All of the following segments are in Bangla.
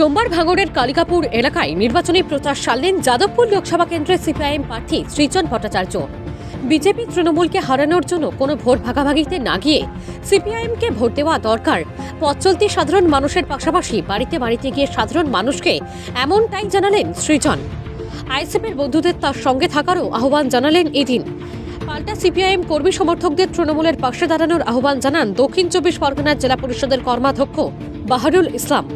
সোমবার ভাঙড়ের কালিকাপুর এলাকায় নির্বাচনী প্রচার সারলেন যাদবপুর লোকসভা কেন্দ্রের সিপিআইএম প্রার্থী সৃজন ভট্টাচার্য। বিজেপি তৃণমূলকে হারানোর জন্য কোনো ভোট ভাগাভাগিতে না গিয়ে সিপিআইএমকে ভোট দেওয়া দরকার। পথ চলতি সাধারণ মানুষের পাশাপাশি বাড়িতে বাড়িতে গিয়ে সাধারণ মানুষকে এমনটাই জানালেন সৃজন। আইএসএফের বন্ধুদের তার সঙ্গে থাকারও আহ্বান জানালেন এদিন। পাল্টা সিপিআইএম কর্মী সমর্থকদের তৃণমূলের পাশে দাঁড়ানোর আহ্বান জানান দক্ষিণ চব্বিশ পরগনার জেলা পরিষদের কর্মাধ্যক্ষ বাহারুল ইসলাম।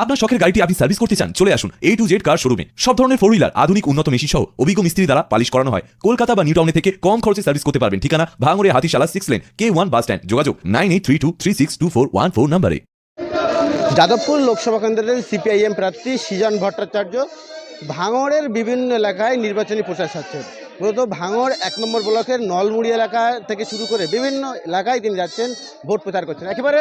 আপনার শখের গাড়িটি আপনি সার্ভিস করতে চান, চলে আসুন এ টু জেড কার শোরুমে সব ধরনের ফোর হুইলার আধুনিক, উন্নত মেশিন সহ অভিজ্ঞ মিস্ত্রি দ্বারা পালিশ করানো হয়। কলকাতা বা নিউ টাউনে থেকে কম খরচে সার্ভিস করতে পারবেন। ঠিকানা, ভাঙড়ে, Hatishala six lane K one bus stand যোগাযোগ nine eight three two three six two four one four নাম্বারে। যাদবপুর লোকসভা কেন্দ্রের সিপিআইএম প্রার্থী সৃজন ভট্টাচার্য ভাঙড়ের বিভিন্ন এলাকায় নির্বাচনী প্রচার সারছেন। মূলত ভাঙড় এক নম্বর ব্লকের নলমুড়ি এলাকা থেকে শুরু করে বিভিন্ন এলাকায় তিনি যাচ্ছেন, ভোট প্রচার করছেন। একেবারে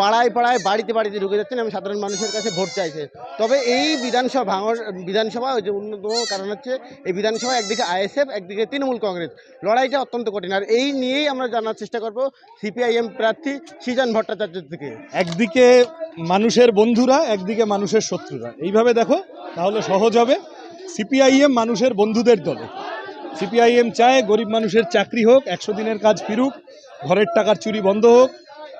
পাড়ায় পাড়ায়, বাড়িতে বাড়িতে ঢুকে যাচ্ছেন এবং সাধারণ মানুষের কাছে ভোট চাইছে। তবে এই বিধানসভা ভাঙড় বিধানসভা যে অন্যতম কারণ হচ্ছে, এই বিধানসভা একদিকে আইএসএফ, একদিকে তৃণমূল কংগ্রেস। লড়াইটা অত্যন্ত কঠিন। আর এই নিয়েই আমরা জানার চেষ্টা করব সিপিআইএম প্রার্থী সৃজন ভট্টাচার্য থেকে একদিকে মানুষের বন্ধুরা, একদিকে মানুষের শত্রুরা। এইভাবে দেখো, তাহলে সহজ হবে। সিপিআইএম মানুষের বন্ধুদের দলে। সিপিআইএম চায় গরিব মানুষের চাকরি হোক, একশো দিনের কাজ ফিরুক, ঘরের টাকার চুরি বন্ধ হোক,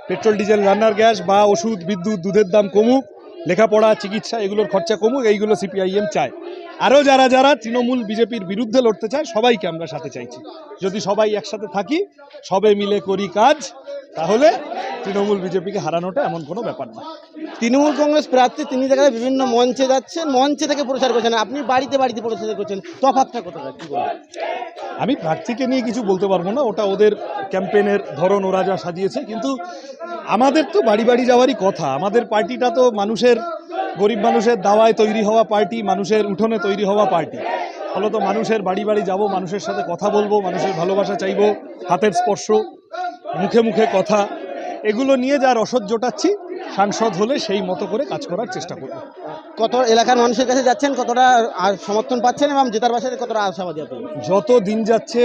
পেট্রোল, ডিজেল, রান্নার গ্যাস বা ওষুধ, বিদ্যুৎ, দুধের দাম কমুক, লেখাপড়া, চিকিৎসা, এগুলোর খরচা কমুক, এইগুলো সিপিআইএম চায়। আরও যারা যারা তৃণমূল বিজেপির বিরুদ্ধে লড়তে চায় সবাইকে আমরা সাথে চাইছি। যদি সবাই একসাথে থাকি সবে মিলে করি কাজ তাহলে তৃণমূল বিজেপিকে হারানোটা এমন কোনো ব্যাপার না। তৃণমূল কংগ্রেস প্রার্থী তিনি জায়গায় বিভিন্ন মঞ্চে যাচ্ছেন মঞ্চে থেকে প্রচার করছেন। আপনি বাড়িতে বাড়িতে প্রচার করছেন তফাৎটা কোথায় কি আমি প্রার্থীকে নিয়ে কিছু বলতে পারব না ওটা ওদের ক্যাম্পেনের ধরন ওরা যা সাজিয়েছে কিন্তু আমাদের তো বাড়ি বাড়ি যাওয়ারই কথা। আমাদের পার্টিটা তো মানুষের গরিব মানুষের দাওয়ায় তৈরি হওয়া পার্টি মানুষের উঠোনে তৈরি হওয়া পার্টি। ফলত মানুষের বাড়ি বাড়ি যাব মানুষের সাথে কথা বলব মানুষের ভালোবাসা চাইব হাতের স্পর্শ মুখে মুখে কথা। এগুলো নিয়ে যা রসদ জোটাচ্ছি সাংসদ হলে সেই মতো করে কাজ করার চেষ্টা করব। কত এলাকার মানুষের কাছে যাচ্ছেন কতটা সমর্থন পাচ্ছেন এবং জেতার বাসায় কতটা আশাবাদী আপনি যত দিন যাচ্ছে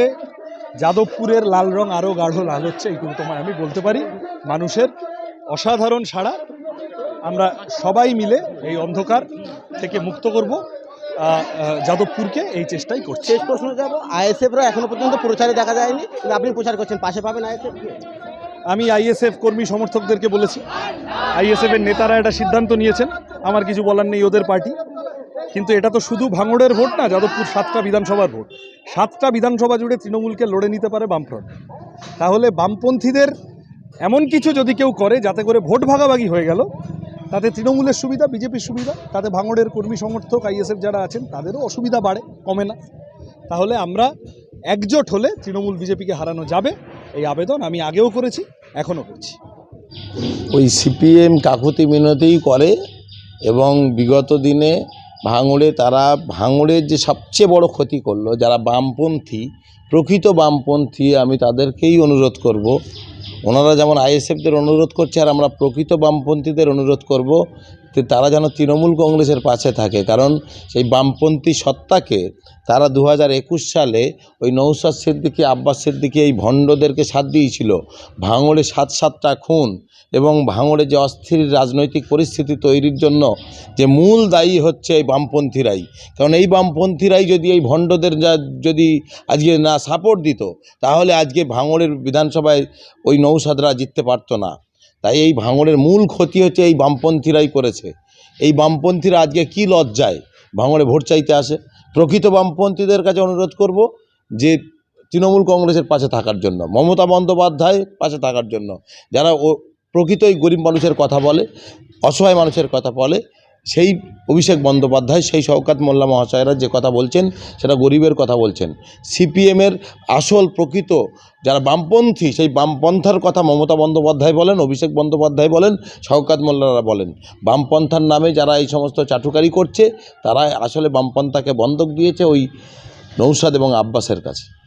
যাদবপুরের লাল রং আরও গাঢ় লাল হচ্ছে এইটুকু তোমায় আমি বলতে পারি। মানুষের অসাধারণ সাড়া আমরা সবাই মিলে এই অন্ধকার থেকে মুক্ত করব। যাদবপুরকে এই চেষ্টাই করছে। শেষ প্রশ্ন যাব আইএসএফরা এখনও পর্যন্ত প্রচারে দেখা যায়নি আপনি প্রচার করছেন পাশে পাবেন আইএসএফ? আমি আইএসএফ কর্মী সমর্থকদেরকে বলেছি আইএসএফ এর নেতারা এটা সিদ্ধান্ত নিয়েছেন আমার কিছু বলার নেই ওদের পার্টি। কিন্তু এটা তো শুধু ভাঙড়ের ভোট না যাদবপুর সাতটা বিধানসভার ভোট। সাতটা বিধানসভা জুড়ে তৃণমূলকে লড়ে নিতে পারে বামফ্রন্ট। তাহলে বামপন্থীদের এমন কিছু যদি কেউ করে যাতে করে ভোট ভাগাভাগি হয়ে গেল তাতে তৃণমূলের সুবিধা, বিজেপির সুবিধা, তাতে ভাঙড়ের কর্মী সমর্থক, আইএসএফ যারা আছেন, তাদেরও অসুবিধা বাড়ে, কমে না। তাহলে আমরা একজোট হলে তৃণমূল বিজেপিকে হারানো যাবে। এই আবেদন আমি আগেও করেছি, এখনও করছি। ওই সিপিএম কাকুতি মিনতিই করে এবং বিগত দিনে ভাঙড়ে তারা, ভাঙড়ের যে সবচেয়ে বড় ক্ষতি করল, যারা বামপন্থী, প্রকৃত বামপন্থী, আমি তাদেরকেই অনুরোধ করব ওনারা যেমন আইএসএফদের অনুরোধ করছে আর আমরা প্রকৃত বামপন্থীদের অনুরোধ করব যে তারা যেন তৃণমূল কংগ্রেসের পাশে থাকে। কারণ সেই বামপন্থী সত্তাকে তারা দু সালে ওই নৌসাদ সিদ্দিকি, আব্বাস সিদ্দিকি এই ভণ্ডদেরকে সাথ দিয়েছিল। ভাঙড়ে সাত সাতটা খুন এবং ভাঙড়ে যে অস্থির রাজনৈতিক পরিস্থিতি তৈরির জন্য যে মূল দায়ী হচ্ছে এই বামপন্থীরাই। কারণ এই বামপন্থীরাই যদি এই ভণ্ডদের যদি আজকে না সাপোর্ট দিত, তাহলে আজকে ভাঙড়ের বিধানসভায় ওই নৌসাদরা জিততে পারতো না। তাই এই ভাঙড়ের মূল ক্ষতি হচ্ছে এই বামপন্থীরাই করেছে। এই বামপন্থীরা আজকে কি লজ্জায় ভাঙড়ে ভোট চাইতে আসে? প্রকৃত বামপন্থীদের কাছে অনুরোধ করব যে তৃণমূল কংগ্রেসের পাশে থাকার জন্য, মমতা বন্দ্যোপাধ্যায় পাশে থাকার জন্য, যারা ও প্রকৃতই গরিব মানুষের কথা বলে, অসহায় মানুষের কথা বলে সেই অভিষেক বন্দ্যোপাধ্যায়, সেই শওকাত মোল্লা মহাশয়রা যে কথা বলছেন, সেটা গরিবের কথা বলছেন। সিপিএমের আসল প্রকৃত যারা বামপন্থী, সেই বামপন্থার কথা মমতা বন্দ্যোপাধ্যায় বলেন, অভিষেক বন্দ্যোপাধ্যায় বলেন, শওকাত মোল্লারা বলেন। বামপন্থার নামে যারা এই সমস্ত চাটুকারি করছে তারা আসলে বামপন্থাকে বন্ধক দিয়েছে ওই নৌসাদ এবং আব্বাসের কাছে।